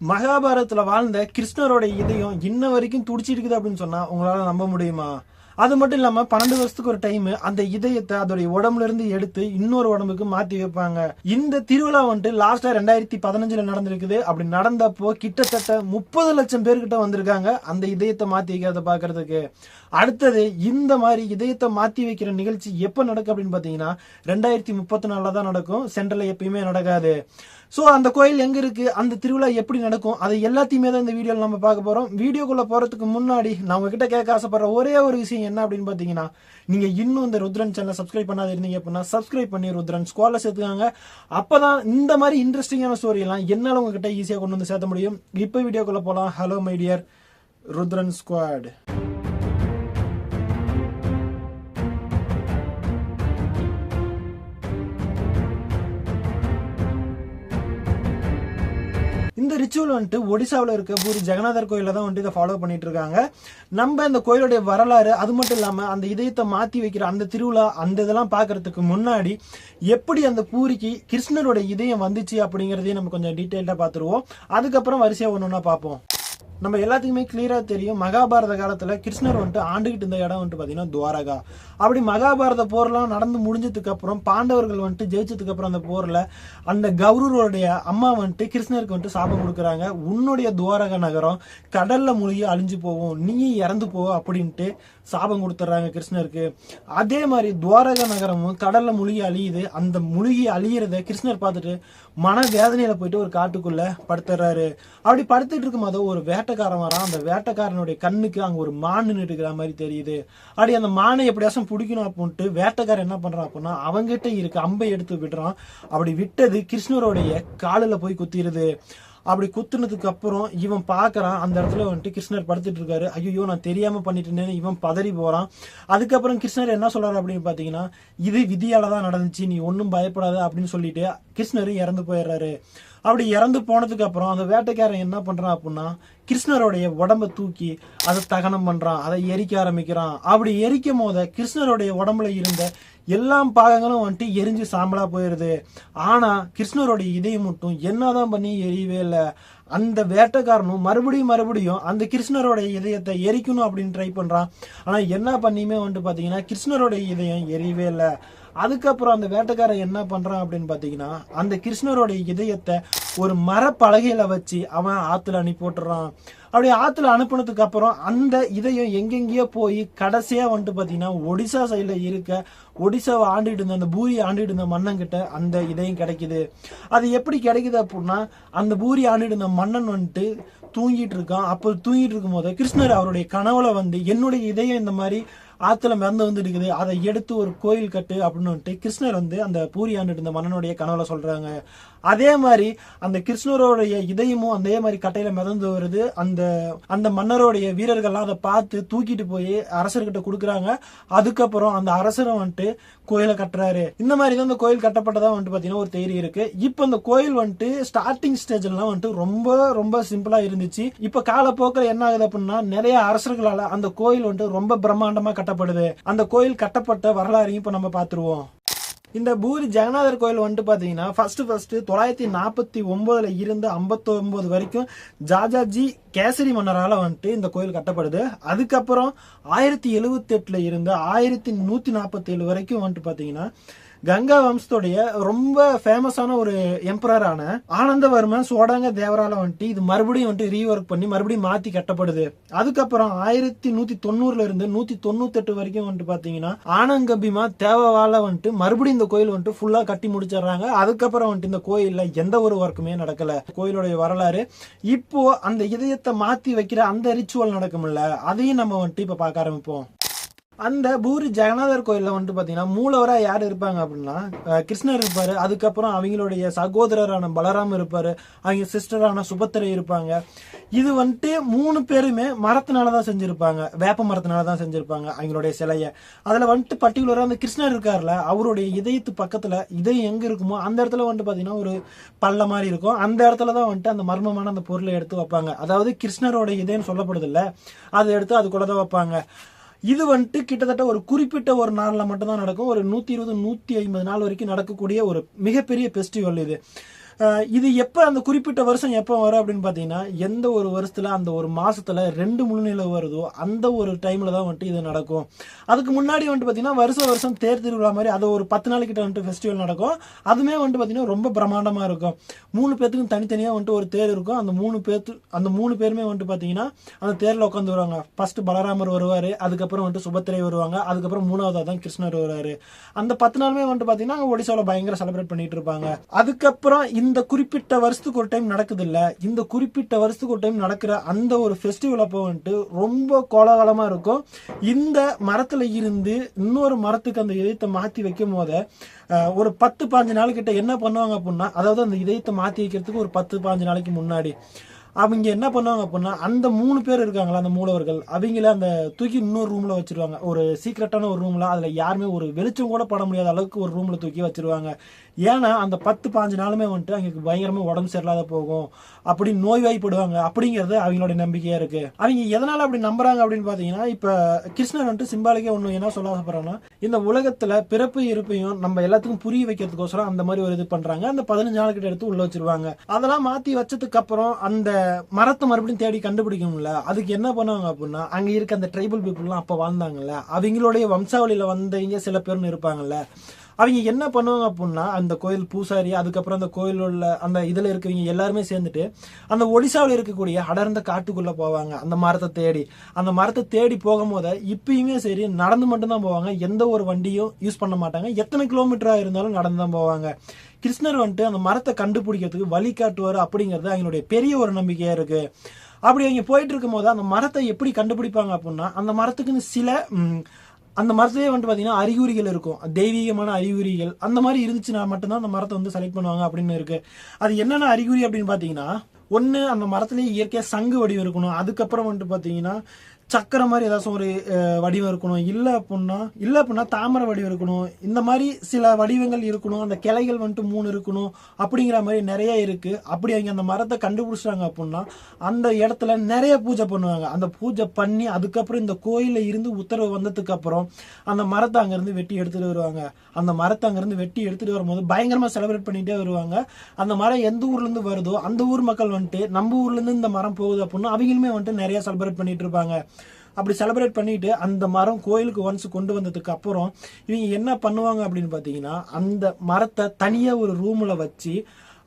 மகாபாரதத்துல வாழ்ந்த கிருஷ்ணரோட இதயம் இன்ன வரைக்கும் துடிச்சிட்டு இருக்குது அப்படின்னு சொன்னா உங்களால நம்ப முடியுமா? அது மட்டும் இல்லாம பன்னெண்டு வருஷத்துக்கு ஒரு டைம் அந்த இதயத்தை அதோடைய உடம்புல இருந்து எடுத்து இன்னொரு உடம்புக்கு மாத்தி வைப்பாங்க. இந்த திருவிழா வந்துட்டு லாஸ்டா ரெண்டாயிரத்தி பதினஞ்சுல நடந்திருக்குது. அப்படி நடந்தப்போ கிட்டத்தட்ட முப்பது லட்சம் பேர்கிட்ட வந்திருக்காங்க அந்த இதயத்தை மாத்தி வைக்கிறத பாக்குறதுக்கு. அடுத்தது இந்த மாதிரி இதயத்தை மாத்தி வைக்கிற நிகழ்ச்சி எப்ப நடக்கும் அப்படின்னு பாத்தீங்கன்னா ரெண்டாயிரத்தி முப்பத்தி நாலுல தான் நடக்கும். சென்ட்ரல்ல எப்பயுமே நடக்காது. சோ அந்த கோயில் எங்க இருக்கு? அந்த திருவிழா எப்படி நடக்கும்? அதை எல்லாத்தையுமே தான் இந்த வீடியோல நம்ம பார்க்க போறோம். வீடியோக்குள்ள போறதுக்கு முன்னாடி நான் உங்ககிட்ட கேட்க ஆசைப்படுற ஒரே ஒரு விஷயம் என்ன அப்படின்னு பாத்தீங்கன்னா நீங்க இன்னும் இந்த ருத்ரன் சேனல் சப்ஸ்கிரைப் பண்ணாத இருந்தீங்க அப்படின்னா சப்ஸ்கிரைப் பண்ணி ருத்ரன் ஸ்குவால சேர்த்துக்காங்க. அப்பதான் இந்த மாதிரி இன்ட்ரெஸ்டிங்கான ஸ்டோரி எல்லாம் என்னால உங்ககிட்ட ஈஸியா கொண்டு வந்து சேர்த்த முடியும். இப்போ வீடியோக்குள்ள போலாம். Hello my dear Rudran squad ritual வந்துட்டு ஒடிசாவில் இருக்க பூரி ஜெகநாதர் கோயில தான் வந்துட்டு இதை ஃபாலோ பண்ணிட்டு இருக்காங்க நம்ம இந்த கோயிலுடைய வரலாறு அது மட்டும் இல்லாமல் அந்த இதயத்தை மாற்றி வைக்கிற அந்த திருவிழா அந்த இதெல்லாம் பார்க்கறதுக்கு முன்னாடி எப்படி அந்த பூரிக்கு கிருஷ்ணரோட இதயம் வந்துச்சு அப்படிங்கிறதையும் நம்ம கொஞ்சம் டீட்டெயில்டாக பார்த்துருவோம். அதுக்கப்புறம் வரிசையாக ஒன்று ஒன்றா பார்ப்போம். நம்ம எல்லாத்துக்குமே கிளியரா தெரியும் மகாபாரத காலத்துல கிருஷ்ணர் வந்துட்டு ஆண்டுகிட்டு இருந்த இடம் வந்துட்டு பாத்தீங்கன்னா துவாரகா. அப்படி மகாபாரத போர்லாம் நடந்து முடிஞ்சதுக்கு அப்புறம் பாண்டவர்கள் வந்துட்டு ஜெயிச்சதுக்கு அப்புறம் அந்த போர்ல அந்த கௌரவருடைய அம்மா வந்துட்டு கிருஷ்ணருக்கு வந்துட்டு சாபம் கொடுக்குறாங்க. உன்னுடைய துவாரக நகரம் கடல்ல மூழ்கி அழிஞ்சு போகும். நீ இறந்து போ அப்படின்ட்டு சாபம் கொடுத்துட்றாங்க கிருஷ்ணருக்கு. அதே மாதிரி துவாரக நகரமும் கடல்ல மூழ்கி அழியுது. அந்த மூழ்கி அழியிறத கிருஷ்ணர் பார்த்துட்டு மன வேதனையில போயிட்டு ஒரு காட்டுக்குள்ள படுத்துறாரு. அப்படி படுத்துட்டு இருக்கும்போது ஒரு வேட்டைக்காரன் வரான். அந்த வேட்டைக்காரனுடைய கண்ணுக்கு அங்க ஒரு மான் நின்றுட்டு மாதிரி தெரியுது. அப்படி அந்த மானை எப்படியாச்சும் பிடிக்கணும் அப்படின்ட்டு வேட்டைக்காரன் என்ன பண்றான் அப்படின்னா அவங்ககிட்ட இருக்க அம்பை எடுத்து விடுறான். அப்படி விட்டது கிருஷ்ணருடைய காலில் போய் குத்திடுது அப்படி குத்துனதுக்கு அப்புறம் இவன் பார்க்கறான் அந்த இடத்துல வந்துட்டு கிருஷ்ணர் படுத்துட்டு இருக்காரு. ஐயோ நான் தெரியாம பண்ணிட்டேன்னு இவன் பதறி போறான். அதுக்கப்புறம் கிருஷ்ணர் என்ன சொல்றாரு அப்படின்னு பாத்தீங்கன்னா இது விதியால தான் நடந்துச்சு நீ ஒன்றும் பயப்படாத அப்படின்னு சொல்லிட்டு கிருஷ்ணர் இறந்து போயிடுறாரு. அப்படி இறந்து போனதுக்கு அப்புறம் அந்த வேட்டைக்காரன் என்ன பண்றான் அப்படின்னா கிருஷ்ணருடைய உடம்ப தூக்கி அதை தகனம் பண்றான் அதை எரிக்க ஆரம்பிக்கிறான். அப்படி எரிக்கும் போத கிருஷ்ணருடைய உடம்புல இருந்த எல்லா பாகங்களும் வந்துட்டு எரிஞ்சு சாம்பலா போயிருது. ஆனா கிருஷ்ணருடைய இதயம் மட்டும் என்னதான் பண்ணி எரியவே இல்லை. அந்த வேட்டைக்காரனும் மறுபடியும் மறுபடியும் அந்த கிருஷ்ணரோட இதயத்தை எரிக்கணும் அப்படின்னு ட்ரை பண்றான். ஆனா என்ன பண்ணியுமே வந்துட்டு பாத்தீங்கன்னா கிருஷ்ணருடைய இதயம் எரியவே இல்லை. அதுக்கப்புறம் அந்த வேட்டைக்காரன் என்ன பண்றான் அப்படின்னு பாத்தீங்கன்னா அந்த கிருஷ்ணருடைய இதயத்தை ஒரு மரப்பலகையில வச்சு அவன் ஆத்துல அனுப்பி போட்டுறான். அப்படி ஆத்துல அனுப்புனதுக்கு அப்புறம் அந்த இதயம் எங்கெங்கேயோ போய் கடைசியா வந்துட்டு பாத்தீங்கன்னா ஒடிசா சைடில் இருக்க ஒடிசாவை ஆண்டுகிட்டு இருந்த அந்த பூரி ஆண்டுகிட்டு இருந்த மன்னன் அந்த இதயம் கிடைக்குது. அது எப்படி கிடைக்குது அப்படின்னா அந்த பூரி ஆண்டுகிட்டு இருந்த மன்னன் வந்துட்டு தூங்கிட்டு இருக்கான். அப்போ தூங்கிட்டு இருக்கும் போது கிருஷ்ணர் அவருடைய கனவுல வந்து என்னுடைய இதயம் இந்த மாதிரி ஆற்றுல மிதந்து வந்துட்டு இருக்குது அதை எடுத்து ஒரு கோயில் கட்டு அப்படின்னு வந்துட்டு கிருஷ்ணர் வந்து அந்த பூரி ஆண்டுட்டு இருந்த மன்னனுடைய கனவுல சொல்றாங்க. அதே மாதிரி அந்த கிருஷ்ணரோடைய இதயமும் அதே மாதிரி கட்டையில மிதந்து வருது. அந்த அந்த மன்னருடைய வீரர்கள்லாம் அதை பார்த்து தூக்கிட்டு போய் அரசர்கிட்ட கொடுக்குறாங்க. அதுக்கப்புறம் அந்த அரசரை வந்துட்டு கோயிலை கட்டுறாரு. இந்த மாதிரி தான் அந்த கோயில் கட்டப்பட்டதா வந்துட்டு பாத்தீங்கன்னா ஒரு தேரி இருக்கு. இப்போ அந்த கோயில் வந்துட்டு ஸ்டார்டிங் ஸ்டேஜ்லாம் வந்துட்டு ரொம்ப ரொம்ப சிம்பிளா இருந்துச்சு. இப்ப காலப்போக்கில் என்ன ஆகுது அப்படின்னா நிறைய அரசர்களால அந்த கோயில் வந்துட்டு ரொம்ப பிரம்மாண்டமா கட்டப்படுது. அந்த கோயில் கட்டப்பட்ட வரலாறையும் இப்ப நம்ம பாத்துருவோம் இந்த பூரி ஜெகநாதர் கோயில் வந்துட்டு பாத்தீங்கன்னா ஃபர்ஸ்ட் ஃபர்ஸ்ட் தொள்ளாயிரத்தி நாற்பத்தி ஒன்பதுல இருந்து ஐம்பத்தி ஒன்பது வரைக்கும் ஜாஜாஜி கேசரி மன்னரால வந்துட்டு இந்த கோயில் கட்டப்படுது. அதுக்கப்புறம் ஆயிரத்தி எழுவத்தி எட்டுல இருந்து ஆயிரத்தி நூத்தி நாற்பத்தி ஏழு வரைக்கும் வந்துட்டு பாத்தீங்கன்னா கங்கா வம்சத்துடைய ரொம்ப ஃபேமஸான ஒரு எம்பரரான ஆனந்தவர்மன் சோடாங்க தேவரால வந்துட்டு இது மறுபடியும் வந்துட்டு ரீஒர்க் பண்ணி மறுபடியும் மாத்தி கட்டப்படுது. அதுக்கப்புறம் ஆயிரத்தி நூத்தி தொண்ணூறுல இருந்து நூத்தி தொண்ணூத்தெட்டு வரைக்கும் வந்துட்டு பாத்தீங்கன்னா ஆனங்கபிமா தேவவால வந்துட்டு மறுபடியும் இந்த கோயில் வந்துட்டு ஃபுல்லா கட்டி முடிச்சிடுறாங்க. அதுக்கப்புறம் வந்துட்டு இந்த கோயில்ல எந்த ஒரு ஒர்க்குமே நடக்கல. கோயிலுடைய வரலாறு. இப்போ அந்த இதயத்தை மாத்தி வைக்கிற அந்த ரிச்சுவல் நடக்கும்ல அதையும் நம்ம வந்துட்டு இப்ப பார்க்க ஆரம்பிப்போம். அந்த பூரி ஜெகநாதர் கோயிலில் வந்துட்டு பார்த்தீங்கன்னா மூலவராக யார் இருப்பாங்க அப்படின்னா கிருஷ்ணர் இருப்பார். அதுக்கப்புறம் அவங்களுடைய சகோதரரான பலராம் இருப்பார். அவங்க சிஸ்டரான சுபத்திரை இருப்பாங்க. இது வந்துட்டு மூணு பேருமே மரத்தினால தான் செஞ்சுருப்பாங்க. வேப்ப மரத்தினால தான் செஞ்சுருப்பாங்க அவங்களுடைய சிலையை. அதில் வந்துட்டு பர்டிகுலராக அந்த கிருஷ்ணர் இருக்கார்ல அவருடைய இதயத்து பக்கத்தில் இதயம் எங்கே இருக்குமோ அந்த இடத்துல வந்துட்டு பார்த்தீங்கன்னா ஒரு பள்ள மாதிரி இருக்கும். அந்த இடத்துல தான் வந்துட்டு அந்த மர்மமான அந்த பொருளை எடுத்து வைப்பாங்க. அதாவது கிருஷ்ணரோட இதயம்னு சொல்லப்படுதில்ல அதை எடுத்து அது கூட தான் வைப்பாங்க. இது வந்துட்டு கிட்டத்தட்ட ஒரு குறிப்பிட்ட ஒரு நாளில் மட்டும்தான் நடக்கும். ஒரு நூற்றி இருபது நூற்றி ஐம்பது நாள் வரைக்கும் நடக்கக்கூடிய ஒரு மிகப்பெரிய ஃபெஸ்டிவல் இது. இது எப்போ அந்த குறிப்பிட்ட வருஷம் எப்போ வரும் அப்படின்னு பார்த்தீங்கன்னா எந்த ஒரு வருஷத்தில் அந்த ஒரு மாதத்தில் ரெண்டு முழு வருதோ அந்த ஒரு டைமில் தான் வந்துட்டு இது நடக்கும். அதுக்கு முன்னாடி வந்துட்டு பார்த்தீங்கன்னா வருஷம் வருஷம் தேர் திருவிழா மாதிரி அது ஒரு பத்து நாளைக்கிட்ட வந்துட்டு ஃபெஸ்டிவல் நடக்கும். அதுமே வந்துட்டு பார்த்தீங்கன்னா ரொம்ப பிரமாண்டமாக இருக்கும். மூணு பேர்த்துக்கும் தனித்தனியாக வந்துட்டு ஒரு தேர் இருக்கும். அந்த மூணு பேர்த்து அந்த மூணு பேருமே வந்துட்டு பார்த்தீங்கன்னா அந்த தேரில் உட்காந்து வருவாங்க. ஃபர்ஸ்ட் பலராமர் வருவார் அதுக்கப்புறம் வந்துட்டு சுபத்திரை வருவாங்க அதுக்கப்புறம் மூணாவதாக தான் கிருஷ்ணர் வருவார். அந்த பத்து நாளுமே வந்துட்டு பார்த்தீங்கன்னா ஒடிசாவில் பயங்கர செலிப்ரேட் பண்ணிட்டு இருப்பாங்க. அதுக்கப்புறம் இந்த இந்த குறிப்பிட்ட வருஷத்துக்கு ஒரு டைம் நடக்குது இல்லை இந்த குறிப்பிட்ட வருஷத்துக்கு ஒரு டைம் நடக்கிற அந்த ஒரு ஃபெஸ்டிவல் அப்போ வந்துட்டு ரொம்ப கோலாகலமாக இருக்கும். இந்த மரத்தில் இருந்து இன்னொரு மரத்துக்கு அந்த இதயத்தை மாற்றி வைக்கும் போது ஒரு பத்து பாஞ்சு நாள் கிட்ட என்ன பண்ணுவாங்க அப்படின்னா அதாவது அந்த இதயத்தை மாற்றி வைக்கிறதுக்கு ஒரு பத்து பாஞ்சு நாளைக்கு முன்னாடி அவங்க என்ன பண்ணுவாங்க அப்படின்னா அந்த மூணு பேர் இருக்காங்களா அந்த மூலவர்கள் அவங்கள அந்த தூக்கி இன்னொரு ரூம்ல வச்சிருவாங்க. ஒரு சீக்ரெட்டான ஒரு ரூம்ல அதுல யாருமே ஒரு வெளிச்சம் கூட பட முடியாத அளவுக்கு ஒரு ரூம்ல தூக்கி வச்சிருவாங்க. ஏன்னா அந்த பத்து பாஞ்சு நாளுமே வந்துட்டு அவங்களுக்கு பயங்கரமா உடம்பு சரியில்லாத போகும். அப்படி நோய்வாய்ப்படுவாங்க அப்படிங்கிறது அவங்களோட நம்பிக்கையா இருக்கு. அவங்க எதனால அப்படி நம்புறாங்க அப்படின்னு பாத்தீங்கன்னா இப்ப கிருஷ்ணன் வந்துட்டு சிம்பாலிக்கே ஒண்ணு என்ன சொல்ல ஆசைப்படுறாங்கன்னா இந்த உலகத்துல பிறப்பு இருப்பையும் நம்ம எல்லாத்துக்கும் புரிய வைக்கிறதுக்கோசரம் அந்த மாதிரி ஒரு இது பண்றாங்க. அந்த பதினஞ்சு நாள் கிட்ட எடுத்து உள்ள வச்சிருவாங்க. அதெல்லாம் மாத்தி வச்சதுக்கு அப்புறம் அந்த மரத்தை மறுபடியும் தேடி கண்டுபிடிக்கணும்ல. அதுக்கு என்ன பண்ணுவாங்க அப்படின்னா அங்க இருக்க அந்த ட்ரைபல் பீப்புள்லாம் அப்ப வாழ்ந்தாங்கல்ல அவங்களுடைய வம்சாவளியில வந்தவங்க சில பேர்னு இருப்பாங்கல்ல. அவங்க என்ன பண்ணுவாங்க அப்படின்னா அந்த கோயில் பூசாரி அதுக்கப்புறம் அந்த கோயில் உள்ள அந்த இதில் இருக்கவங்க எல்லாருமே சேர்ந்துட்டு அந்த ஒடிசாவில் இருக்கக்கூடிய அடர்ந்த காட்டுக்குள்ளே போவாங்க. அந்த மரத்தை தேடி. அந்த மரத்தை தேடி போகும்போது இப்பயுமே சரி நடந்து மட்டும்தான் போவாங்க. எந்த ஒரு வண்டியும் யூஸ் பண்ண மாட்டாங்க. எத்தனை கிலோமீட்டராக இருந்தாலும் நடந்து தான் போவாங்க. கிருஷ்ணர் வந்துட்டு அந்த மரத்தை கண்டுபிடிக்கிறதுக்கு வழி காட்டுவார் அப்படிங்கிறது அவங்களுடைய பெரிய ஒரு நம்பிக்கையாக இருக்குது அப்படி அவங்க போயிட்டு இருக்கும்போது அந்த மரத்தை எப்படி கண்டுபிடிப்பாங்க அப்படின்னா அந்த மரத்துக்குன்னு சில அந்த மரத்திலே வந்துட்டு பார்த்தீங்கன்னா அறிகுறிகள் இருக்கும். தெய்வீகமான அறிகுறிகள். அந்த மாதிரி இருந்துச்சுன்னா மட்டும்தான் அந்த மரத்தை வந்து செலக்ட் பண்ணுவாங்க அப்படின்னு இருக்கு. அது என்னென்ன அறிகுறி அப்படின்னு பார்த்தீங்கன்னா ஒன்று அந்த மரத்துலேயே இயற்கையாக சங்கு வடிவம் இருக்கணும். அதுக்கப்புறம் வந்துட்டு பார்த்தீங்கன்னா சக்கரை மாதிரி ஏதாச்சும் ஒரு வடிவம் இருக்கணும். இல்லை அப்படின்னா இல்லை அப்படின்னா தாமரை வடிவம் இருக்கணும். இந்த மாதிரி சில வடிவங்கள் இருக்கணும். அந்த கிளைகள் வந்துட்டு மூணு இருக்கணும். அப்படிங்கிற மாதிரி நிறைய இருக்கு. அப்படி அவங்க அந்த மரத்தை கண்டுபிடிச்சிட்டாங்க அப்படின்னா அந்த இடத்துல நிறைய பூஜை பண்ணுவாங்க. அந்த பூஜை பண்ணி அதுக்கப்புறம் இந்த கோயிலில் இருந்து உத்தரவு வந்ததுக்கு அப்புறம் அந்த மரத்தை அங்கேருந்து வெட்டி எடுத்துட்டு வருவாங்க. அந்த மரத்தை அங்கேருந்து வெட்டி எடுத்துட்டு வரும்போது பயங்கரமாக செலிப்ரேட் பண்ணிட்டே வருவாங்க. அந்த மரம் எந்த ஊர்லேருந்து வருதோ அந்த ஊர் மக்கள் வந்துட்டு நம்ம ஊர்லேருந்து இந்த மரம் போகுது அப்படின்னா அவங்களுமே வந்துட்டு நிறைய செலிப்ரேட் பண்ணிட்டு இருப்பாங்க. அப்படி செலிப்ரேட் பண்ணிட்டு அந்த மரம் கோயிலுக்கு ஒன்ஸ் கொண்டு வந்ததுக்கு அப்புறம் இவங்க என்ன பண்ணுவாங்க அப்படின்னு பார்த்தீங்கன்னா அந்த மரத்தை தனியாக ஒரு ரூமில் வச்சு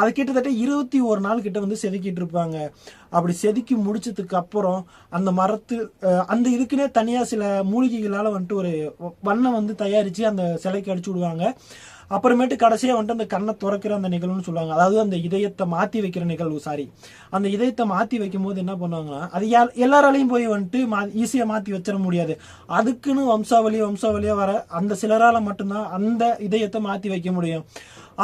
அதை கிட்டத்தட்ட இருபத்தி ஒரு நாள் கிட்ட வந்து செதுக்கிட்டு இருப்பாங்க. அப்படி செதுக்கி முடிச்சதுக்கு அப்புறம் அந்த மரத்து அந்த இதுக்குன்னே தனியாக சில மூலிகைகளால் வந்துட்டு ஒரு வண்ணம் வந்து தயாரித்து அந்த சிலைக்கு அடிச்சு விடுவாங்க. அப்புறமேட்டு கடைசியாக வந்துட்டு அந்த கண்ணை துறக்கிற அந்த நிகழ்வுன்னு சொல்லுவாங்க. அதாவது அந்த இதயத்தை மாற்றி வைக்கிற நிகழ்வு சாரி அந்த இதயத்தை மாற்றி வைக்கும் போது என்ன பண்ணுவாங்கன்னா அது யார் எல்லாராலையும் போய் வந்துட்டு மா ஈஸியாக மாற்றி வச்சிட முடியாது. அதுக்குன்னு வம்சாவளி வம்சாவளியாக வர அந்த சிலரால் மட்டும்தான் அந்த இதயத்தை மாற்றி வைக்க முடியும்.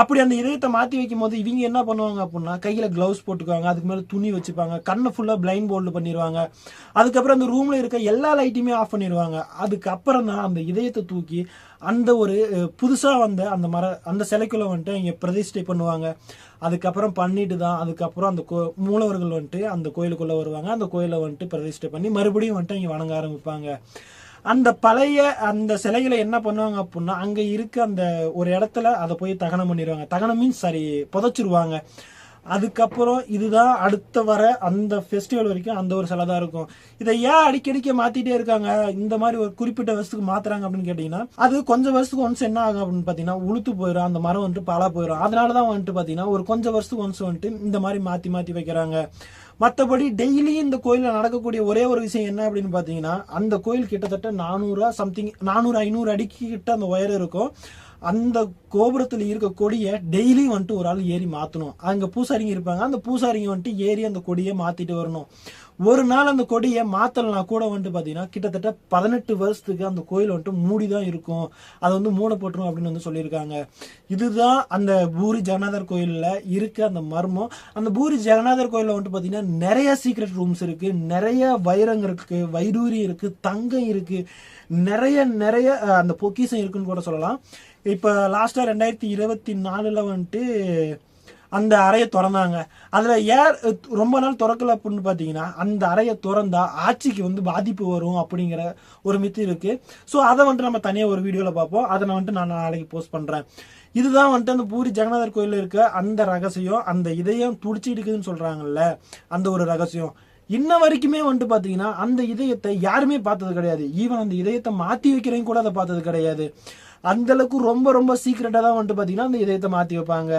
அப்படி அந்த இதயத்தை மாற்றி வைக்கும் போது இவங்க என்ன பண்ணுவாங்க அப்படின்னா கையில் க்ளவுஸ் போட்டுக்குவாங்க அதுக்கு மேலே துணி வச்சுப்பாங்க கண்ணை ஃபுல்லாக பிளைண்ட் போர்டில் பண்ணிடுவாங்க அதுக்கப்புறம் அந்த ரூமில் இருக்க எல்லா லைட்டையுமே ஆஃப் பண்ணிடுவாங்க அதுக்கப்புறம் தான் அந்த இதயத்தை தூக்கி அந்த ஒரு புதுசாக வந்த அந்த மர அந்த சிலைக்குள்ள வந்துட்டு இங்கே பிரதிஷ்டை பண்ணுவாங்க. அதுக்கப்புறம் பண்ணிட்டு தான் அதுக்கப்புறம் அந்த கோ மூலவர்கள் வந்துட்டு அந்த கோயிலுக்குள்ளே வருவாங்க. அந்த கோயிலை வந்துட்டு பிரதிஷ்டை பண்ணி மறுபடியும் வந்துட்டு இங்கே வணங்க ஆரம்பிப்பாங்க. அந்த பழைய அந்த சிலைகளை என்ன பண்ணுவாங்க அப்படின்னா அங்க இருக்க அந்த ஒரு இடத்துல அதை போய் தகனம் பண்ணிடுவாங்க தகனம் மீன்ஸ் சரி புதைச்சிருவாங்க. அதுக்கப்புறம் இதுதான் அடுத்த வர அந்த ஃபெஸ்டிவல் வரைக்கும் அந்த ஒரு சிலை தான் இருக்கும். இதை ஏன் அடிக்கடிக்க மாத்திட்டே இருக்காங்க? இந்த மாதிரி ஒரு குறிப்பிட்ட வருஷத்துக்கு மாத்துறாங்க அப்படின்னு கேட்டீங்கன்னா அது கொஞ்சம் வருஷத்துக்கு ஒன்ஸ் என்ன ஆகும் அப்படின்னு பாத்தீங்கன்னா உளுத்து போயிடும் அந்த மரம் வந்துட்டு பாலா போயிடும் அதனாலதான் வந்துட்டு பாத்தீங்கன்னா ஒரு கொஞ்சம் வருஷத்துக்கு ஒன்ஸ் வந்துட்டு இந்த மாதிரி மாத்தி மாத்தி வைக்கிறாங்க. மற்றபடி டெய்லி இந்த கோயிலில் நடக்கக்கூடிய ஒரே ஒரு விஷயம் என்ன அப்படின்னு பார்த்தீங்கன்னா அந்த கோயில் கிட்டத்தட்ட நானூறுரூவா சம்திங் நானூறு ஐநூறு அடிக்கு கிட்ட அந்த ஒயர் இருக்கும். அந்த கோபுரத்தில் இருக்க கொடியை டெய்லி வந்துட்டு ஒரு ஆள் ஏறி மாற்றணும் அங்கே பூசாரிங்க இருப்பாங்க. அந்த பூசாரிங்க வந்துட்டு ஏறி அந்த கொடியை மாற்றிட்டு வரணும். ஒரு நாள் அந்த கொடியை மாத்தலனா கூட வந்துட்டு பார்த்தீங்கன்னா கிட்டத்தட்ட பதினெட்டு வருஷத்துக்கு அந்த கோயில் வந்துட்டு மூடி தான் இருக்கும். அதை வந்து மூடப்பட்டுரும் அப்படின்னு வந்து சொல்லியிருக்காங்க. இதுதான் அந்த பூரி ஜெகநாதர் கோயிலில் இருக்க அந்த மர்மம். அந்த பூரி ஜெகநாதர் கோயிலில் வந்துட்டு பார்த்தீங்கன்னா நிறைய சீக்ரெட் ரூம்ஸ் இருக்கு. நிறைய வைரங்க இருக்கு. வைடூரி இருக்கு. தங்கம் இருக்கு. நிறைய நிறைய அந்த பொக்கிஷம் இருக்குன்னு கூட சொல்லலாம். இப்போ லாஸ்ட்டாக ரெண்டாயிரத்தி இருபத்தி நாலில் வந்துட்டு அந்த அறையை திறந்தாங்க. அதில் ஏர் ரொம்ப நாள் திறக்கல அப்படின்னு பார்த்தீங்கன்னா அந்த அறையை திறந்தா ஆட்சிக்கு வந்து பாதிப்பு வரும் அப்படிங்கிற ஒரு மித்து இருக்கு. ஸோ அதை வந்துட்டு நம்ம தனியாக ஒரு வீடியோவில் பார்ப்போம். அதை நான் வந்துட்டு நான் நாளைக்கு போஸ்ட் பண்ணுறேன் இதுதான் வந்துட்டு அந்த பூரி ஜெகநாதர் கோயிலில் இருக்க அந்த ரகசியம் அந்த இதயம் துடிச்சு இருக்குதுன்னு சொல்கிறாங்கல்ல அந்த ஒரு ரகசியம். இன்ன வரைக்குமே வந்துட்டு பார்த்தீங்கன்னா அந்த இதயத்தை யாருமே பார்த்தது கிடையாது. ஈவன் அந்த இதயத்தை மாற்றி வைக்கிறவங்க கூட அதை பார்த்தது கிடையாது. அந்தளவுக்கு ரொம்ப ரொம்ப சீக்கிரட்டாக தான் வந்துட்டு பார்த்தீங்கன்னா அந்த இதயத்தை மாற்றி வைப்பாங்க.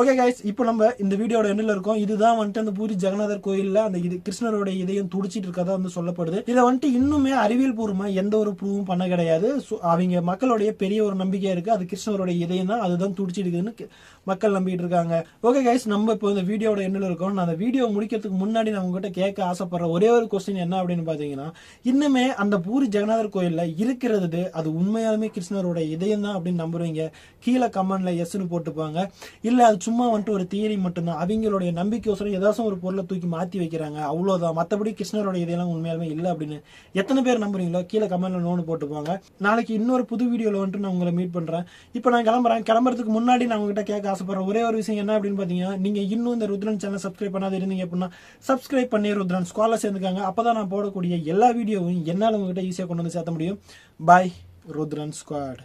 ஓகே கைஸ் இப்போ நம்ம இந்த வீடியோட எண்ணில் இருக்கோம். இதுதான் வந்துட்டு அந்த பூரி ஜெகநாதர் கோயிலில் அந்த இது கிருஷ்ணரோட இதயம் துடிச்சிட்டு இருக்கதா வந்து சொல்லப்படுது. இதை வந்துட்டு இன்னுமே அறிவியல் பூர்வமாக எந்த ஒரு ப்ரூவும் பண்ண கிடையாது. அவங்க மக்களுடைய பெரிய ஒரு நம்பிக்கையாக இருக்குது அது கிருஷ்ணரோட இதயம் தான். அதுதான் துடிச்சிட்டு இருக்குதுன்னு மக்கள் நம்பிட்டு இருக்காங்க. ஓகே கைஸ் நம்ம இப்போ இந்த வீடியோட எண்ணில் இருக்கோம். நான் அந்த வீடியோ முடிக்கிறதுக்கு முன்னாடி நான் உங்ககிட்ட கேட்க ஆசைப்படுற ஒரே ஒரு கொஸ்டின் என்ன அப்படின்னு பார்த்தீங்கன்னா இன்னுமே அந்த பூரி ஜெகநாதர் கோயிலில் இருக்கிறது அது உண்மையாலுமே கிருஷ்ணரோட இதயம் தான் அப்படின்னு நம்புறீங்க கீழே கமெண்ட்ல எஸ்ன்னு போட்டுப்பாங்க. இல்ல அது சும்மா வந்துட்டு ஒரு தியரி மட்டும்தான். அவங்களுடைய நம்பிக்கையோசரம் ஏதாச்சும் ஒரு பொருளை தூக்கி மாற்றி வைக்கிறாங்க அவ்வளோதான் மற்றபடி கிருஷ்ணரோட இதெல்லாம் உண்மையாலுமே இல்லை அப்படின்னு எத்தனை பேர் நம்புறீங்களோ கீழே கமெண்ட்ல நோன்னு போட்டுப்பாங்க நாளைக்கு இன்னொரு புது வீடியோவில் வந்துட்டு நான் உங்களை மீட் பண்ணுறேன் இப்போ நான் கிளம்புறேன். கிளம்புறதுக்கு முன்னாடி நான் உங்ககிட்ட கேட்க ஆசைப்படுறேன். ஒரே ஒரு விஷயம் என்ன அப்படின்னு பார்த்தீங்கன்னா நீங்கள் இன்னும் இந்த ருத்ரன் சேனல் சப்ஸ்கிரைப் பண்ணாத இருந்தீங்க அப்படின்னா சப்ஸ்கிரைப் பண்ணி ருத்ரன் ஸ்காலர் சேர்ந்துக்காங்க. அப்பதான் நான் போடக்கூடிய எல்லா வீடியோவும் என்னால் உங்ககிட்ட ஈஸியாக கொண்டு வந்து சேர்த்த முடியும். பாய் ருத்ரன் ஸ்குவாட்